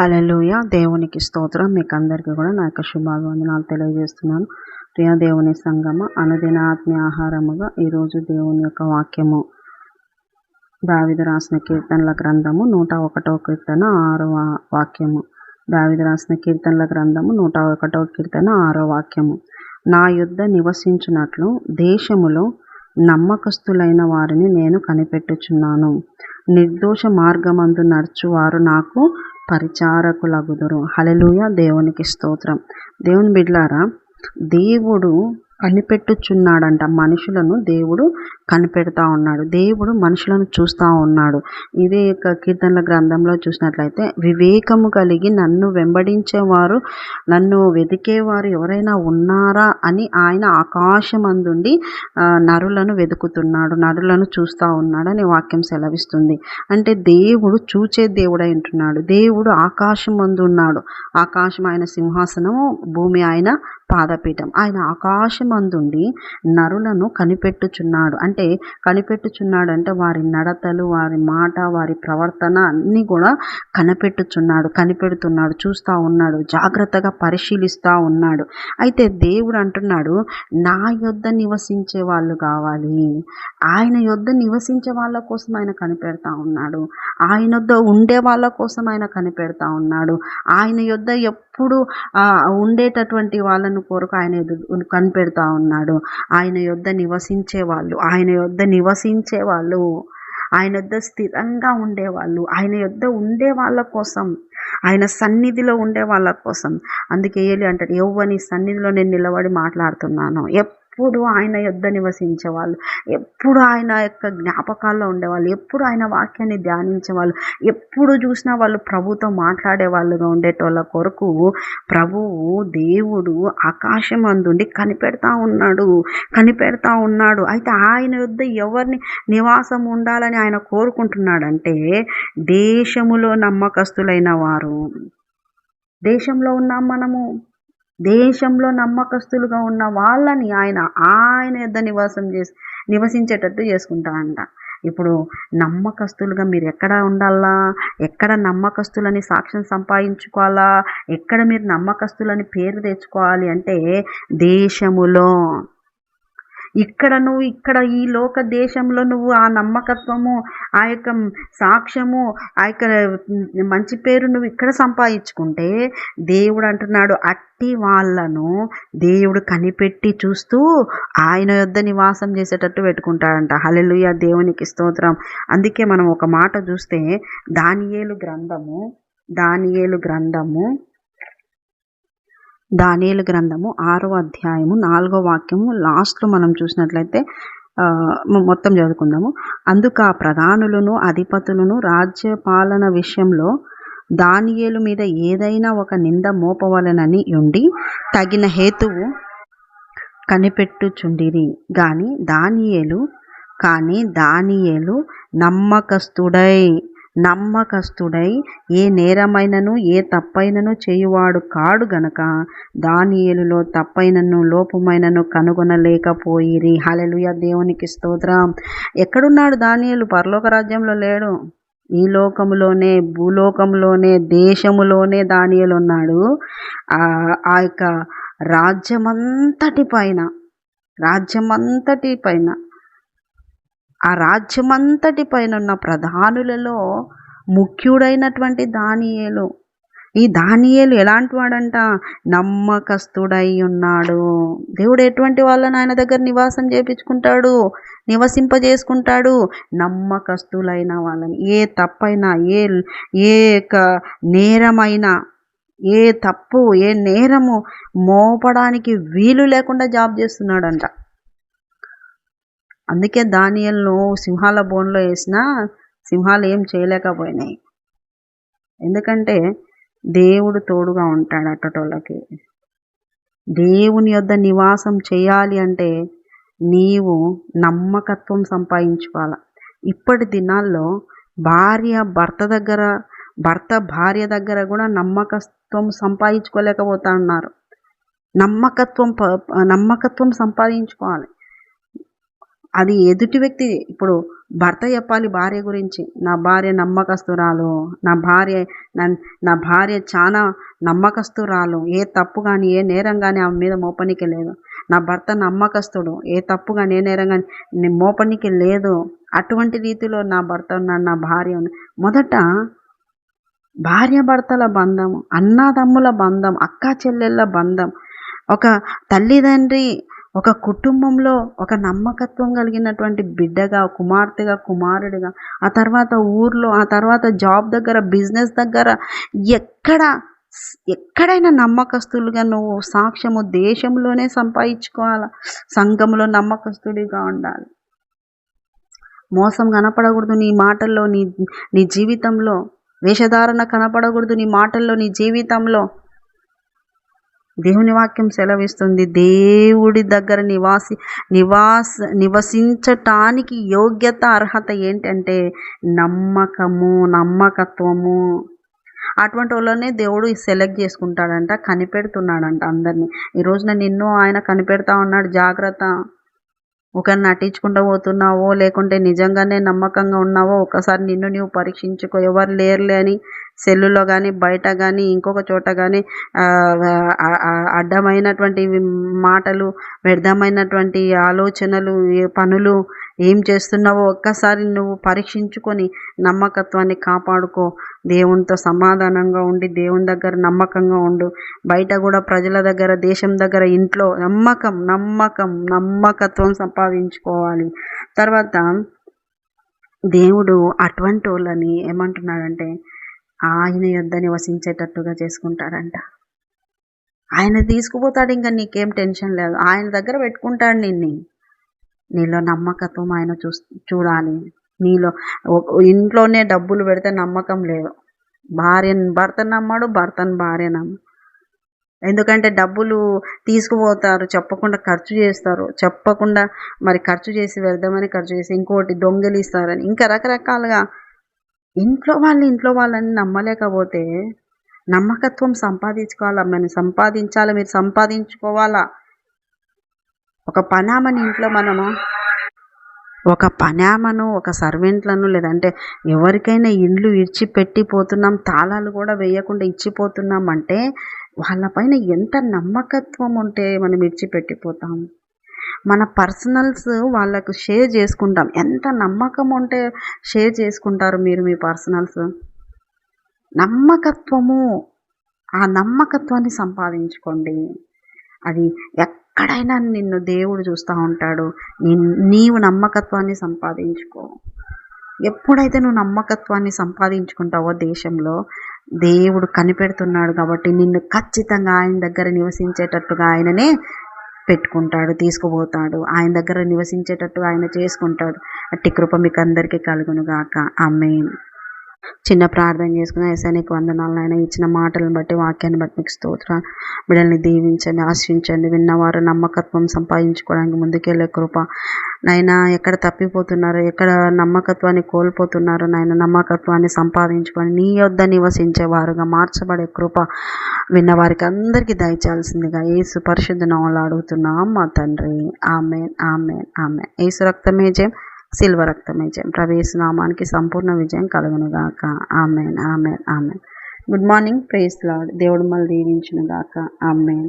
హల్లెలూయా. దేవునికి స్తోత్రం. మీకు అందరికీ కూడా నా యొక్క శుభాభివందనాలు తెలియజేస్తున్నాను. ప్రియ దేవుని సంగమ అనుదిన ఆత్మీయ ఆహారముగా ఈరోజు దేవుని యొక్క వాక్యము. దావిద రాసిన కీర్తనల గ్రంథము నూట ఒకటో కీర్తన ఆరో వాక్యము. దావిద రాసిన కీర్తనల గ్రంథము నూట ఒకటో కీర్తన ఆరో వాక్యము. నా యుద్ధ నివసించినట్లు దేశములో నమ్మకస్తులైన వారిని నేను కనిపెట్టుచున్నాను. నిర్దోష మార్గమందు నడుచువారు నాకు పరిచారకులగుదురు. హలెలుయ దేవునికి స్తోత్రం. దేవుని బిడ్లారా దేవుడు కనిపెట్టుచున్నాడంట. మనుషులను దేవుడు కనిపెడతా ఉన్నాడు. దేవుడు మనుషులను చూస్తూ ఉన్నాడు. ఇదే యొక్క కీర్తనల గ్రంథంలో చూసినట్లయితే వివేకము కలిగి నన్ను వెంబడించేవారు నన్ను వెతికేవారు ఎవరైనా ఉన్నారా? అని ఆయన ఆకాశమందుండి నరులను వెతుకుతున్నాడు నరులను చూస్తూ ఉన్నాడు అని వాక్యం సెలవిస్తుంది. అంటే దేవుడు చూచే దేవుడై ఉంటున్నాడు. దేవుడు ఆకాశం మందు ఉన్నాడు ఆకాశం ఆయన సింహాసనము భూమి ఆయన పాదపీఠం. ఆయన ఆకాశమందుండి నరులను కనిపెట్టుచున్నాడు. అంటే కనిపెట్టుచున్నాడు అంటే వారి నడతలు వారి మాట వారి ప్రవర్తన అన్నీ కూడా కనిపెట్టుచున్నాడు కనిపెడుతున్నాడు చూస్తూ ఉన్నాడు జాగ్రత్తగా పరిశీలిస్తూ ఉన్నాడు. అయితే దేవుడు అంటున్నాడు నా యొద్ద నివసించే వాళ్ళు కావాలి. ఆయన యొద్ద నివసించే వాళ్ళ కోసం ఆయన కనిపెడతా ఉన్నాడు. ఆయన వద్ద ఉండే వాళ్ళ కోసం ఆయన కనిపెడతా ఉన్నాడు. ఆయన యొద్ద ఎప్పుడు ఉండేటటువంటి వాళ్ళను కోరుకు ఆయన ఎదురు కనిపెడతా ఉన్నాడు. ఆయన యొద్ద నివసించే వాళ్ళు ఆయన యొద్ద నివసించే వాళ్ళు ఆయన యొద్ద స్థిరంగా ఉండేవాళ్ళు ఆయన యొద్ద ఉండే వాళ్ళ కోసం ఆయన సన్నిధిలో ఉండే వాళ్ళ కోసం. అందుకే ఏలి అంటాడు ఎవ్వని సన్నిధిలో నేను నిలబడి మాట్లాడుతున్నాను. ఎప్పుడు ఆయన యుద్ధ నివసించే వాళ్ళు ఎప్పుడు ఆయన యొక్క జ్ఞాపకాల్లో ఉండేవాళ్ళు ఎప్పుడు ఆయన వాక్యాన్ని ధ్యానించేవాళ్ళు ఎప్పుడు చూసినా వాళ్ళు ప్రభుతో మాట్లాడే వాళ్ళుగా ఉండేటోళ్ళ కొరకు ప్రభువు దేవుడు ఆకాశం అందుండి కనిపెడతా ఉన్నాడు కనిపెడతా ఉన్నాడు. అయితే ఆయన యుద్ధ ఎవరిని నివాసం ఉండాలని ఆయన కోరుకుంటున్నాడంటే దేశములో నమ్మకస్తులైన వారు. దేశంలో ఉన్నాం మనము. దేశంలో నమ్మకస్తులుగా ఉన్న వాళ్ళని ఆయన ఆయన యుద్ధ నివాసం చేసి నివసించేటట్టు చేసుకుంటా అంట ఇప్పుడు నమ్మకస్తులుగా మీరు ఎక్కడ ఉండాలా? ఎక్కడ నమ్మకస్తులని సాక్ష్యం సంపాదించుకోవాలా? ఎక్కడ మీరు నమ్మకస్తులని పేరు తెచ్చుకోవాలి అంటే దేశములో ఇక్కడ నువ్వు ఇక్కడ ఈ లోక దేశంలో నువ్వు ఆ నమ్మకత్వము ఆ యొక్క సాక్ష్యము ఆ యొక్క మంచి పేరు నువ్వు ఇక్కడ సంపాదించుకుంటే దేవుడు అంటున్నాడు అట్టి వాళ్ళను దేవుడు కనిపెట్టి చూస్తూ ఆయన యొద్ద నివాసం చేసేటట్టు పెట్టుకుంటాడంట. హలెలుయ దేవునికి స్తోత్రం. అందుకే మనం ఒక మాట చూస్తే దానియేలు గ్రంథము దానియేలు గ్రంథము దానియలు గ్రంథము ఆరో అధ్యాయము నాలుగో వాక్యము లాస్ట్లో మనం చూసినట్లయితే మొత్తం చదువుకుందాము. అందుకు ఆ ప్రధానులను అధిపతులను రాజ్యపాలన విషయంలో దానియేలు మీద ఏదైనా ఒక నింద మోపవలనని ఉండి తగిన హేతువు కనిపెట్టుచుండిరి. గాని దానియేలు కానీ దానియేలు నమ్మకస్తుడై నమ్మకస్తుడై ఏ నేరమైనను ఏ తప్పైనను చేయువాడు కాడు గనక దానియేలులో తప్పైనను లోపమైనను కనుగొనలేకపోయిరి. హలెలుయ దేవునికి స్తోత్రం. ఎక్కడున్నాడు దానియేలు? పరలోక రాజ్యంలో లేడు. ఈ లోకంలోనే భూలోకంలోనే దేశములోనే దానియలు ఉన్నాడు. ఆ యొక్క రాజ్యమంతటి పైన రాజ్యమంతటి పైన ఆ రాజ్యమంతటి పైన ఉన్న ప్రధానులలో ముఖ్యుడైనటువంటి దానియేలు. ఈ దానియేలు ఎలాంటి వాడంట? నమ్మకస్తుడై ఉన్నాడు. దేవుడు ఎటువంటి వాళ్ళని ఆయన దగ్గర నివాసం చేపించుకుంటాడు? నివసింపజేసుకుంటాడు? నమ్మకస్తులైన వాళ్ళని. ఏ తప్పైనా ఏ ఏ నేరమైనా ఏ తప్పు ఏ నేరము మోపడానికి వీలు లేకుండా జాబ్ చేస్తున్నాడంట. అందుకే దానియల్ను సింహాల బోన్లో వేసినా సింహాలు ఏం చేయలేకపోయినాయి. ఎందుకంటే దేవుడు తోడుగా ఉంటాడు అట్టటోళ్ళకి. దేవుని యొద్ద నివాసం చేయాలి అంటే నీవు నమ్మకత్వం సంపాదించుకోవాలి. ఇప్పటి దినాల్లో భార్య భర్త దగ్గర భర్త భార్య దగ్గర కూడా నమ్మకత్వం సంపాదించుకోలేకపోతా ఉన్నారు నమ్మకత్వం నమ్మకత్వం సంపాదించుకోవాలి. అది ఎదుటి వ్యక్తి ఇప్పుడు భర్త చెప్పాలి భార్య గురించి నా భార్య నమ్మకస్తురాలు నా భార్య నా భార్య చాలా నమ్మకస్తురాలు ఏ తప్పు కానీ ఏ నేరం కానీ ఆమె మీద మోపనికి లేదు. నా భర్త నమ్మకస్తుడు ఏ తప్పు కానీ ఏ నేరం కానీ మోపనికి లేదు. అటువంటి రీతిలో నా భర్త ఉన్నాడు నా భార్య మొదట భార్యాభర్తల బంధం అన్నదమ్ముల బంధం అక్కా చెల్లెళ్ళ బంధం. ఒక తల్లిదండ్రి ఒక కుటుంబంలో ఒక నమ్మకత్వం కలిగినటువంటి బిడ్డగా కుమార్తెగా కుమారుడిగా ఆ తర్వాత ఊర్లో ఆ తర్వాత జాబ్ దగ్గర బిజినెస్ దగ్గర ఎక్కడ ఎక్కడైనా నమ్మకస్తులుగా నువ్వు సాక్ష్యము దేశంలోనే సంపాదించుకోవాలి? సంఘంలో నమ్మకస్తుడిగా ఉండాలి. మోసం కనపడకూడదు నీ మాటల్లో నీ నీ జీవితంలో. వేషధారణ కనపడకూడదు నీ మాటల్లో నీ జీవితంలో. దేవుని వాక్యం సెలవిస్తుంది. దేవుడి దగ్గర నివాసి నివాస నివసించటానికి యోగ్యత అర్హత ఏంటంటే నమ్మకము నమ్మకత్వము. అటువంటి వాళ్ళనే దేవుడు సెలెక్ట్ చేసుకుంటాడంట కనిపెడుతున్నాడంట అందరినీ. ఈ రోజున నిన్ను ఆయన కనిపెడతా ఉన్నాడు జాగ్రత్త. ఒకరిని నటించుకుంటూ పోతున్నావో లేకుంటే నిజంగానే నమ్మకంగా ఉన్నావో ఒకసారి నిన్ను నీవు పరీక్షించుకో. ఎవరు లేరులే అని సెల్లులో కానీ బయట కానీ ఇంకొక చోట కానీ అడ్డమైనటువంటి మాటలు వ్యర్థమైనటువంటి ఆలోచనలు పనులు ఏం చేస్తున్నావో ఒక్కసారి నువ్వు పరీక్షించుకొని నమ్మకత్వాన్ని కాపాడుకో. దేవునితో సమాధానంగా ఉండి దేవుని దగ్గర నమ్మకంగా ఉండు. బయట కూడా ప్రజల దగ్గర దేశం దగ్గర ఇంట్లో నమ్మకం నమ్మకం నమ్మకత్వం సంపాదించుకోవాలి. తర్వాత దేవుడు అటువంటి వాళ్ళని ఏమంటున్నాడంటే ఆయన యొద్ద నివసించేటట్టుగా చేసుకుంటాడంట ఆయన తీసుకుపోతాడు ఇంకా నీకేం టెన్షన్ లేదు. ఆయన దగ్గర పెట్టుకుంటాడు నిన్ను. నీలో నమ్మకత్వం ఆయన చూ చూడాలి. నీలో ఇంట్లోనే డబ్బులు పెడితే నమ్మకం లేదు. భార్యను భర్తను నమ్మాడు భర్తను భార్య నమ్మ. ఎందుకంటే డబ్బులు తీసుకుపోతారు చెప్పకుండా ఖర్చు చేస్తారు. చెప్పకుండా మరి ఖర్చు చేసి వెళ్దామని ఖర్చు చేసి ఇంకోటి దొంగలిస్తారని. ఇంకా రకరకాలుగా ఇంట్లో వాళ్ళు ఇంట్లో వాళ్ళని నమ్మలేకపోతే నమ్మకత్వం సంపాదించుకోవాలా? మనం సంపాదించాలా? మీరు సంపాదించుకోవాలా? ఒక పనామని ఇంట్లో మనము ఒక పనామను ఒక సర్వెంట్లను లేదంటే ఎవరికైనా ఇండ్లు ఇచ్చిపెట్టిపోతున్నాం తాళాలు కూడా వేయకుండా ఇచ్చిపోతున్నాం అంటే వాళ్ళపైన ఎంత నమ్మకత్వం ఉంటే మనం ఇచ్చిపెట్టిపోతాం? మన పర్సనల్స్ వాళ్ళకు షేర్ చేసుకుంటాం. ఎంత నమ్మకం ఉంటే షేర్ చేసుకుంటారు మీరు మీ పర్సనల్స్? నమ్మకత్వము ఆ నమ్మకత్వాన్ని సంపాదించుకోండి. అది ఎక్కడైనా నిన్ను దేవుడు చూస్తూ ఉంటాడు. నీవు నమ్మకత్వాన్ని సంపాదించుకో. ఎప్పుడైతే నువ్వు నమ్మకత్వాన్ని సంపాదించుకుంటావో దేశంలో దేవుడు కనిపెడుతున్నాడు కాబట్టి నిన్ను ఖచ్చితంగా ఆయన దగ్గర నివసించేటట్టుగా ఆయననే పెట్టుకుంటాడు తీసుకుపోతాడు. ఆయన దగ్గర నివసించేటట్టు ఆయన చేసుకుంటాడు. అట్టి కృప మీకు అందరికీ కలుగును అమ్మే చిన్న ప్రార్థన చేసుకుని ఎస్ఐ నీకు వందనాలు ఆయన ఇచ్చిన మాటలను బట్టి వాక్యాన్ని బట్టి మీకు స్తోత్ర బిడ్డల్ని దీవించండి ఆశ్రయించండి. విన్నవారు నమ్మకత్వం సంపాదించుకోవడానికి ముందుకెళ్ళే కృప. నైనా ఎక్కడ తప్పిపోతున్నారు ఎక్కడ నమ్మకత్వాన్ని కోల్పోతున్నారు నాయన నమ్మకత్వాన్ని సంపాదించుకొని నీ యొద్ద నివసించేవారుగా మార్చబడే కృప విన్న వారికి అందరికీ దయచాల్సిందిగా ఏసు పరిశుద్ధ నవలు అడుగుతున్నాం. మా తండ్రి ఆమెన్ ఆమె ఆమె ఏసు రక్తమే జయం సిల్వ రక్తమే జయం. ప్రవేశ నామానికి సంపూర్ణ విజయం కలుగునుగాక. Amen amen amen. Good morning praise lord. దేవుడు మళ్ళీ దీవించునుగాక. ఆమెన్.